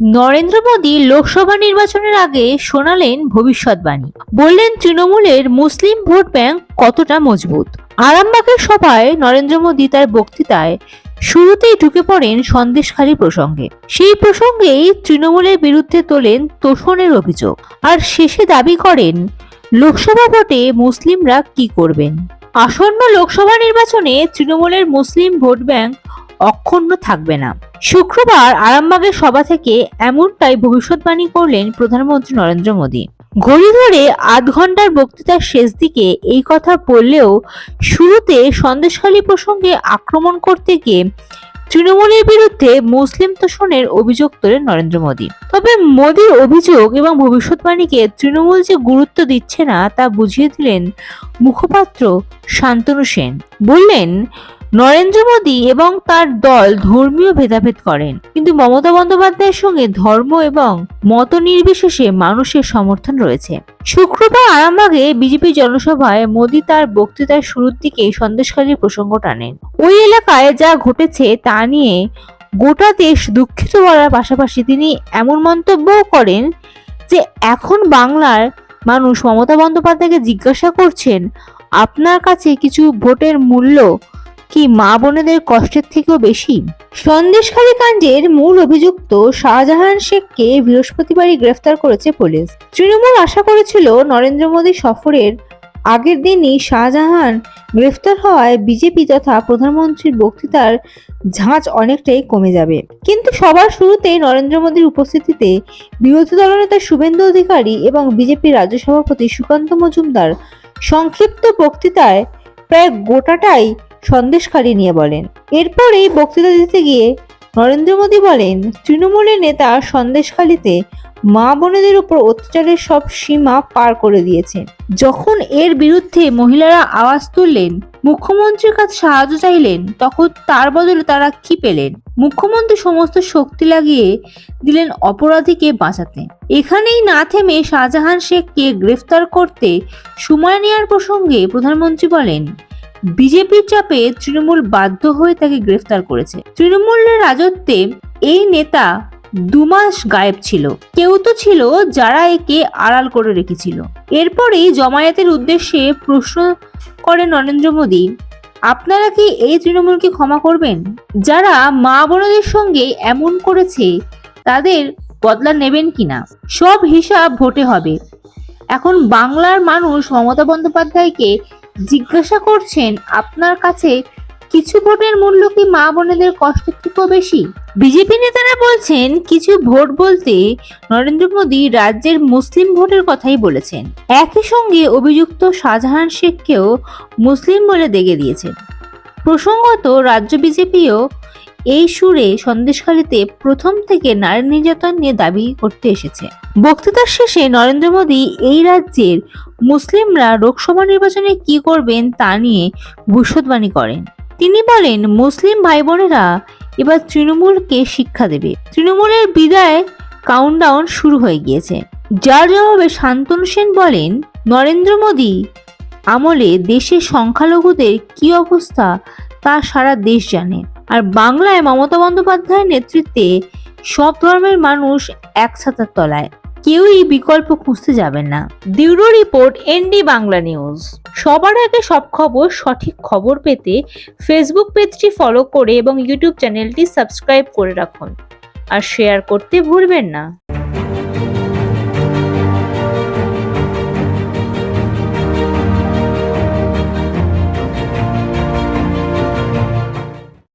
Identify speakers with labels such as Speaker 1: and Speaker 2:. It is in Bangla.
Speaker 1: নরেন্দ্র মোদী লোকসভা নির্বাচনের আগে শোনালেন ভবিষ্যৎবাণী। বললেন তৃণমূলের মুসলিম ভোট ব্যাংক কতটা মজবুত। আরামবাগের সভায় নরেন্দ্র মোদী তার বক্তৃতায় শুরুতেই ঢুকে পড়েন সন্দেশখালী প্রসঙ্গে। সেই প্রসঙ্গেই তৃণমূলের বিরুদ্ধে তোলেন তোষণের অভিযোগ। আর শেষে দাবি করেন, লোকসভা ভোটে মুসলিমরা কি করবেন? আসন্ন লোকসভা নির্বাচনে তৃণমূলের মুসলিম ভোট ব্যাংক অক্ষুণ্ণ থাকবে না। শুক্রবার আরামবাগের সভা থেকে এমনটাই ভবিষ্যৎবাণী করলেন প্রধানমন্ত্রী নরেন্দ্র মোদী। ঘড়ি ধরে আধ ঘণ্টার বক্তৃতার শেষ দিকে এই কথা বললেও শুরুতে সন্দেশখালী প্রসঙ্গে আক্রমণ করতে গিয়ে তৃণমূলের বিরুদ্ধে মুসলিম তোষণের অভিযোগ তোলেন নরেন্দ্র মোদী। তবে মোদীর অভিযোগ এবং ভবিষ্যৎবাণীকে তৃণমূল যে গুরুত্ব দিচ্ছে না তা বুঝিয়ে দিলেন মুখপাত্র শান্তনু সেন। বললেন নরেন্দ্র মোদী এবং তার দল ধর্মীয় ভেদাভেদ করেন। কিন্তু মমতা বন্দ্যোপাধ্যায়ের সঙ্গে ধর্ম এবং মত নির্বিশেষে মানুষের সমর্থন রয়েছে। শুক্রবার আরামবাগে বিজেপি জনসভায় মোদী তার বক্তৃতার শুরুর দিকে সন্দেশকারীর প্রসঙ্গ টানেন। ওই এলাকায় যা ঘটেছে তা নিয়ে গোটা দেশ দুঃখিত বলার পাশাপাশি তিনি এমন মন্তব্যও করেন যে, এখন বাংলার মানুষ মমতা বন্দ্যোপাধ্যায়কে জিজ্ঞাসা করছেন, আপনার কাছে কিছু ভোটের মূল্য কি মা বোনেদের কষ্টের থেকেও বেশি? সন্দেশখালী কাণ্ডের মূল অভিযুক্ত শাহজাহান শেখকে বৃহস্পতিবারই গ্রেফতার করেছে পুলিশ। তৃণমূল আশা করেছিল নরেন্দ্র মোদী সফরের আগের দিনই শাহজাহান গ্রেফতার হওয়ায় বিজেপি তথা প্রধানমন্ত্রীর বক্তৃতার ঝাঁজ অনেকটাই কমে যাবে। কিন্তু সবার শুরুতেই নরেন্দ্র মোদীর উপস্থিতিতে বিরোধী দলনেতা শুভেন্দু অধিকারী এবং বিজেপি রাজ্য সভাপতি সুকান্ত মজুমদার সংক্ষিপ্ত বক্তৃতায় প্রায় গোটাটাই সন্দেশখালী নিয়ে বলেন। এরপরেই বক্তৃতা দিতে গিয়ে নরেন্দ্র মোদী বলেন, তৃণমূলের নেতা সন্দেশখালীতে মা বোনেদের উপর অত্যাচারের সব সীমা পার করে দিয়েছেন যখন এর বিরুদ্ধে মহিলারা আওয়াজ তুললেন, মুখ্যমন্ত্রীর কাছে সাহায্য চাইলেন, তখন তার বদলে তারা কি পেলেন? মুখ্যমন্ত্রী সমস্ত শক্তি লাগিয়ে দিলেন অপরাধীকে বাঁচাতে। এখানেই না থেমে শাহজাহান শেখকে গ্রেফতার করতে সময় নেওয়ার প্রসঙ্গে প্রধানমন্ত্রী বলেন বিজেপির চাপে তৃণমূল বাধ্য হয়ে তাকে গ্রেফতার করেছে। তৃণমূলের রাজত্বে এই নেতা দুমাস গায়েব ছিল। কেউ তো ছিল যারা একে আড়াল করে রেখেছিল। এরপরেই জমায়েতের উদ্দেশ্যে প্রশ্ন করে নরেন্দ্র মোদী, আপনারা কি এই তৃণমূলকে ক্ষমা করবেন? যারা মা বোনদের সঙ্গে এমন করেছে, তাদের বদলা নেবেন কিনা? সব হিসাব ভোটে হবে। এখন বাংলার মানুষ মমতা বন্দ্যোপাধ্যায়কে জিজ্ঞাসা করছেন, আপনার কাছে কিছু ভোটের মূল্য কি মা বোনেদের কষ্ট থেকে বেশি? বিজেপি নেতারা বলছেন, কিছু ভোট বলতে নরেন্দ্র মোদী রাজ্যের মুসলিম ভোটের কথাই বলেছেন। একই সঙ্গে অভিযুক্ত শাহজাহান শেখকেও মুসলিম বলে দেগে দিয়েছেন। প্রসঙ্গত রাজ্য বিজেপিও এই সুরে সন্দেশখালীতে প্রথম থেকে নারী নির্যাতন নিয়ে দাবি করতে এসেছে। বক্তৃতার শেষে নরেন্দ্র মোদী এই রাজ্যের মুসলিমরা লোকসভা নির্বাচনে কি করবেন তা নিয়ে ভবিষ্যৎবাণী করেন। তিনি বলেন, মুসলিম ভাই বোনেরা এবার তৃণমূলকে শিক্ষা দেবে। তৃণমূলের বিদায় কাউন্টডাউন শুরু হয়ে গিয়েছে। যার জবাবে শান্তনু সেন বলেন, নরেন্দ্র মোদী আমলে দেশের সংখ্যালঘুদের কি অবস্থা তা সারা দেশ জানে। আর বাংলায় মমতা বন্দ্যোপাধ্যায়ের নেতৃত্বে সব ধর্মের মানুষ এক ছাতার তলায়। কেউই বিকল্প খুঁজতে যাবেন না। দিউরো রিপোর্ট এনডি বাংলা নিউজ। সবার আগে সব খবর, সঠিক খবর পেতে ফেসবুক পেজটি ফলো করে এবং ইউটিউব চ্যানেলটি সাবস্ক্রাইব করে রাখুন। আর শেয়ার করতে ভুলবেন না।